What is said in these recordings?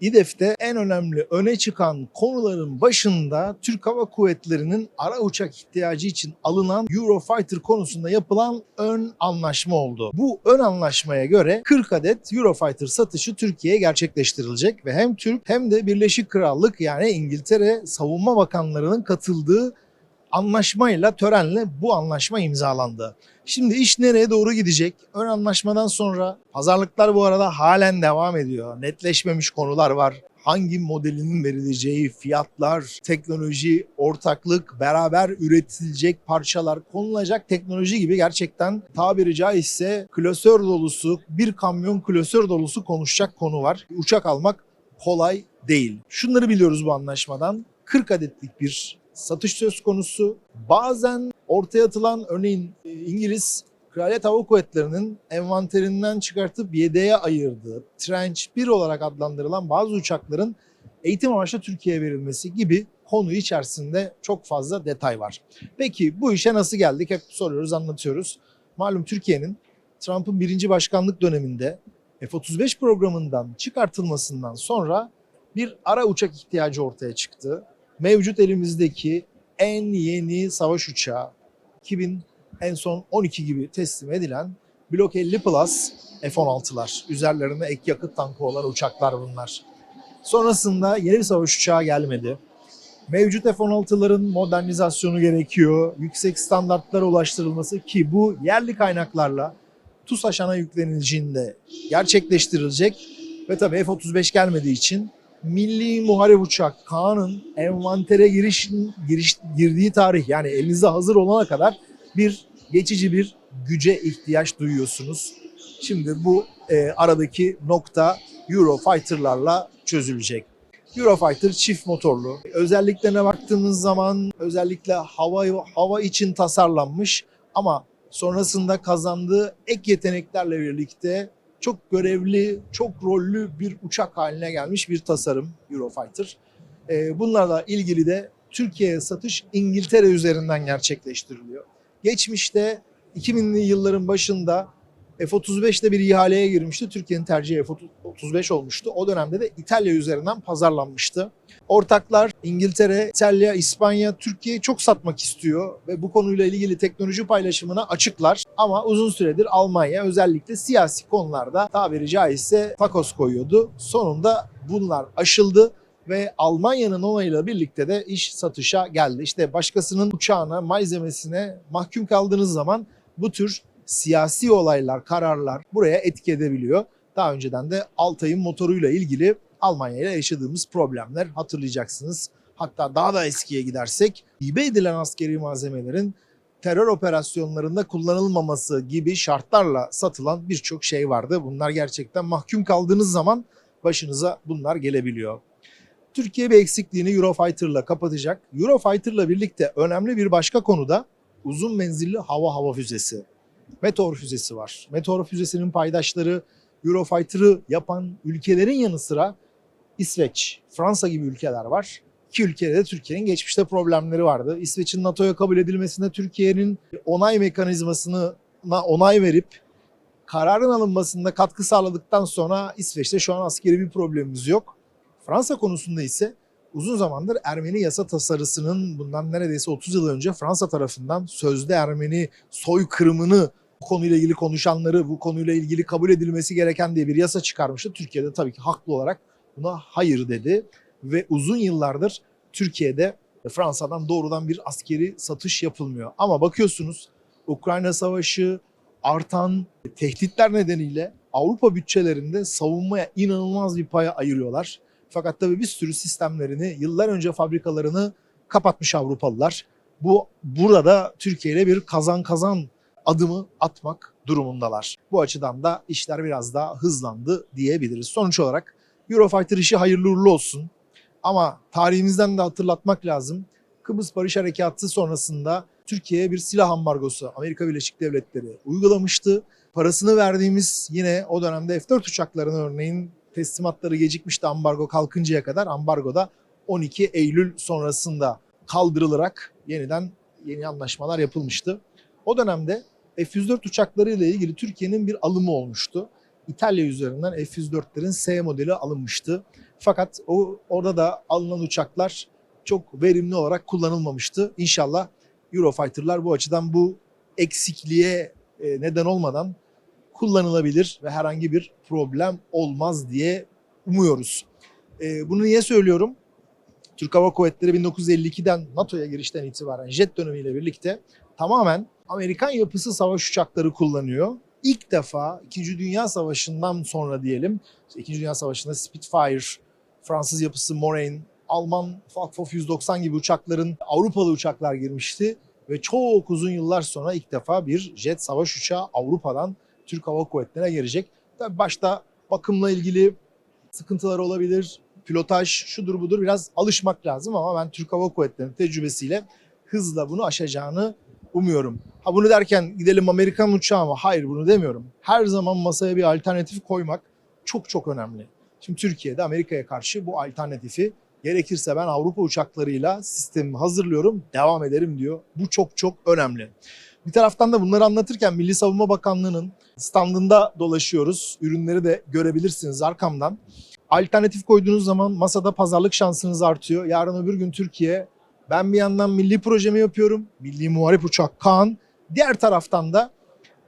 İDEF'te en önemli öne çıkan konuların başında Türk Hava Kuvvetleri'nin ara uçak ihtiyacı için alınan Eurofighter konusunda yapılan ön anlaşma oldu. Bu ön anlaşmaya göre 40 adet Eurofighter satışı Türkiye'ye gerçekleştirilecek ve hem Türk hem de Birleşik Krallık yani İngiltere Savunma Bakanlarının katıldığı anlaşmayla, törenle bu anlaşma imzalandı. Şimdi iş nereye doğru gidecek? Ön anlaşmadan sonra pazarlıklar bu arada halen devam ediyor. Netleşmemiş konular var. Hangi modelinin verileceği, fiyatlar, teknoloji, ortaklık, beraber üretilecek parçalar, konulacak teknoloji gibi gerçekten tabiri caizse klasör dolusu, bir kamyon klasör dolusu konuşacak konu var. Uçak almak kolay değil. Şunları biliyoruz bu anlaşmadan. 40 adetlik bir satış söz konusu. Bazen ortaya atılan örneğin e, İngiliz Kraliyet Hava Kuvvetleri'nin envanterinden çıkartıp yedeğe ayırdığı Trench 1 olarak adlandırılan bazı uçakların eğitim amaçlı Türkiye'ye verilmesi gibi konu içerisinde çok fazla detay var. Peki bu işe nasıl geldik? Hep soruyoruz, anlatıyoruz. Malum Türkiye'nin Trump'ın birinci başkanlık döneminde F-35 programından çıkartılmasından sonra bir ara uçak ihtiyacı ortaya çıktı mevcut elimizdeki en yeni savaş uçağı 2000 en son 12 gibi teslim edilen Block 50 Plus F-16'lar. Üzerlerinde ek yakıt tankı olan uçaklar bunlar. Sonrasında yeni bir savaş uçağı gelmedi. Mevcut F-16'ların modernizasyonu gerekiyor. Yüksek standartlara ulaştırılması ki bu yerli kaynaklarla TUSAŞAN'a yüklenileceğinde gerçekleştirilecek. Ve tabii F-35 gelmediği için Milli Muharip Uçak Kaan'ın envantere giriş, giriş girdiği tarih yani elinizde hazır olana kadar bir geçici bir güce ihtiyaç duyuyorsunuz. Şimdi bu e, aradaki nokta Eurofighter'larla çözülecek. Eurofighter çift motorlu. Özelliklerine baktığımız zaman özellikle hava hava için tasarlanmış ama sonrasında kazandığı ek yeteneklerle birlikte çok görevli, çok rollü bir uçak haline gelmiş bir tasarım Eurofighter. Ee, bunlarla ilgili de Türkiye'ye satış İngiltere üzerinden gerçekleştiriliyor. Geçmişte 2000'li yılların başında F-35'te bir ihaleye girmişti. Türkiye'nin tercihi F-35 olmuştu. O dönemde de İtalya üzerinden pazarlanmıştı. Ortaklar İngiltere, İtalya, İspanya, Türkiye'yi çok satmak istiyor ve bu konuyla ilgili teknoloji paylaşımına açıklar. Ama uzun süredir Almanya özellikle siyasi konularda tabiri caizse takos koyuyordu. Sonunda bunlar aşıldı ve Almanya'nın onayıyla birlikte de iş satışa geldi. İşte başkasının uçağına, malzemesine mahkum kaldığınız zaman bu tür siyasi olaylar, kararlar buraya etki edebiliyor. Daha önceden de Altay'ın motoruyla ilgili Almanya ile yaşadığımız problemler hatırlayacaksınız. Hatta daha da eskiye gidersek hibe edilen askeri malzemelerin terör operasyonlarında kullanılmaması gibi şartlarla satılan birçok şey vardı. Bunlar gerçekten mahkum kaldığınız zaman başınıza bunlar gelebiliyor. Türkiye bir eksikliğini Eurofighter'la kapatacak. Eurofighter'la birlikte önemli bir başka konuda uzun menzilli hava hava füzesi. Meteor füzesi var. Meteor füzesinin paydaşları Eurofighter'ı yapan ülkelerin yanı sıra İsveç, Fransa gibi ülkeler var. İki ülkede de Türkiye'nin geçmişte problemleri vardı. İsveç'in NATO'ya kabul edilmesinde Türkiye'nin onay mekanizmasına onay verip kararın alınmasında katkı sağladıktan sonra İsveç'te şu an askeri bir problemimiz yok. Fransa konusunda ise uzun zamandır Ermeni yasa tasarısının bundan neredeyse 30 yıl önce Fransa tarafından sözde Ermeni soykırımını bu konuyla ilgili konuşanları bu konuyla ilgili kabul edilmesi gereken diye bir yasa çıkarmıştı. Türkiye'de tabii ki haklı olarak buna hayır dedi ve uzun yıllardır Türkiye'de Fransa'dan doğrudan bir askeri satış yapılmıyor. Ama bakıyorsunuz Ukrayna Savaşı artan tehditler nedeniyle Avrupa bütçelerinde savunmaya inanılmaz bir paya ayırıyorlar. Fakat tabii bir sürü sistemlerini yıllar önce fabrikalarını kapatmış Avrupalılar. Bu burada Türkiye ile bir kazan kazan adımı atmak durumundalar. Bu açıdan da işler biraz daha hızlandı diyebiliriz. Sonuç olarak Eurofighter işi hayırlı uğurlu olsun. Ama tarihimizden de hatırlatmak lazım. Kıbrıs Barış Harekatı sonrasında Türkiye'ye bir silah ambargosu Amerika Birleşik Devletleri uygulamıştı. Parasını verdiğimiz yine o dönemde F-4 uçaklarının örneğin teslimatları gecikmişti ambargo kalkıncaya kadar. Ambargo da 12 Eylül sonrasında kaldırılarak yeniden yeni anlaşmalar yapılmıştı. O dönemde F-104 uçakları ile ilgili Türkiye'nin bir alımı olmuştu. İtalya üzerinden F-104'lerin S modeli alınmıştı. Fakat o orada da alınan uçaklar çok verimli olarak kullanılmamıştı. İnşallah Eurofighter'lar bu açıdan bu eksikliğe e, neden olmadan kullanılabilir ve herhangi bir problem olmaz diye umuyoruz. E, bunu niye söylüyorum? Türk Hava Kuvvetleri 1952'den NATO'ya girişten itibaren jet dönemiyle birlikte tamamen Amerikan yapısı savaş uçakları kullanıyor. İlk defa 2. Dünya Savaşı'ndan sonra diyelim, işte 2. Dünya Savaşı'nda Spitfire, Fransız yapısı Morane, Alman Falkhoff 190 gibi uçakların Avrupalı uçaklar girmişti ve çok uzun yıllar sonra ilk defa bir jet savaş uçağı Avrupa'dan Türk Hava Kuvvetleri'ne gelecek. Tabii başta bakımla ilgili sıkıntılar olabilir, pilotaj şudur budur biraz alışmak lazım ama ben Türk Hava Kuvvetleri'nin tecrübesiyle hızla bunu aşacağını umuyorum. Ha bunu derken gidelim Amerikan uçağı mı? Hayır bunu demiyorum. Her zaman masaya bir alternatif koymak çok çok önemli. Şimdi Türkiye'de Amerika'ya karşı bu alternatifi gerekirse ben Avrupa uçaklarıyla sistemimi hazırlıyorum, devam ederim diyor. Bu çok çok önemli. Bir taraftan da bunları anlatırken Milli Savunma Bakanlığı'nın standında dolaşıyoruz. Ürünleri de görebilirsiniz arkamdan. Alternatif koyduğunuz zaman masada pazarlık şansınız artıyor. Yarın öbür gün Türkiye ben bir yandan milli projemi yapıyorum. Milli Muharip Uçak Kaan. Diğer taraftan da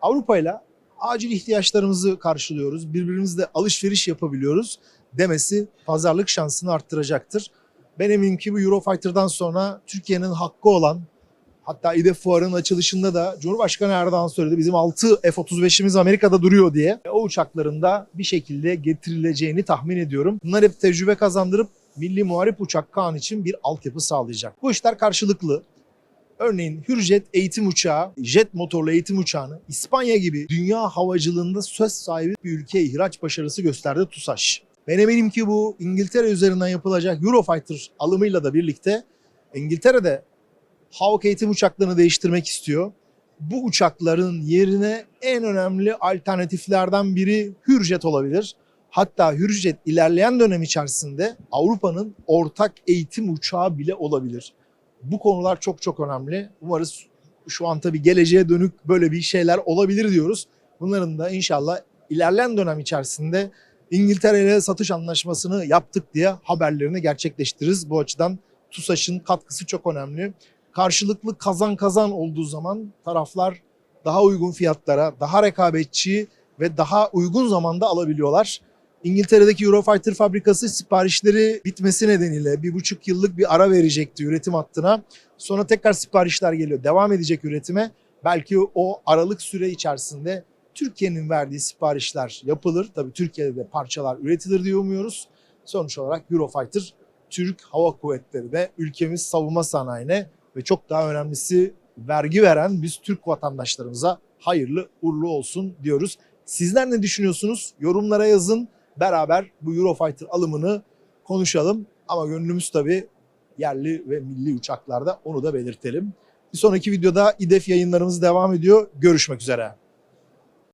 Avrupa ile acil ihtiyaçlarımızı karşılıyoruz. Birbirimizle alışveriş yapabiliyoruz demesi pazarlık şansını arttıracaktır. Ben eminim ki bu Eurofighter'dan sonra Türkiye'nin hakkı olan hatta İDEF fuarının açılışında da Cumhurbaşkanı Erdoğan söyledi bizim 6 F-35'imiz Amerika'da duruyor diye. O uçakların da bir şekilde getirileceğini tahmin ediyorum. Bunlar hep tecrübe kazandırıp Milli Muharip Uçak Kaan için bir altyapı sağlayacak. Bu işler karşılıklı. Örneğin Hürjet eğitim uçağı, jet motorlu eğitim uçağını İspanya gibi dünya havacılığında söz sahibi bir ülkeye ihraç başarısı gösterdi TUSAŞ. Ben eminim ki bu İngiltere üzerinden yapılacak Eurofighter alımıyla da birlikte İngiltere'de Hawk eğitim uçaklarını değiştirmek istiyor. Bu uçakların yerine en önemli alternatiflerden biri Hürjet olabilir. Hatta Hürjet ilerleyen dönem içerisinde Avrupa'nın ortak eğitim uçağı bile olabilir. Bu konular çok çok önemli. Umarız şu an tabii geleceğe dönük böyle bir şeyler olabilir diyoruz. Bunların da inşallah ilerleyen dönem içerisinde İngiltere ile satış anlaşmasını yaptık diye haberlerini gerçekleştiririz. Bu açıdan TUSAŞ'ın katkısı çok önemli. Karşılıklı kazan kazan olduğu zaman taraflar daha uygun fiyatlara, daha rekabetçi ve daha uygun zamanda alabiliyorlar. İngiltere'deki Eurofighter fabrikası siparişleri bitmesi nedeniyle bir buçuk yıllık bir ara verecekti üretim hattına. Sonra tekrar siparişler geliyor. Devam edecek üretime. Belki o aralık süre içerisinde Türkiye'nin verdiği siparişler yapılır. Tabii Türkiye'de de parçalar üretilir diye umuyoruz. Sonuç olarak Eurofighter Türk Hava Kuvvetleri de ülkemiz savunma sanayine ve çok daha önemlisi vergi veren biz Türk vatandaşlarımıza hayırlı uğurlu olsun diyoruz. Sizler ne düşünüyorsunuz? Yorumlara yazın. Beraber bu Eurofighter alımını konuşalım. Ama gönlümüz tabii yerli ve milli uçaklarda onu da belirtelim. Bir sonraki videoda İDEF yayınlarımız devam ediyor. Görüşmek üzere.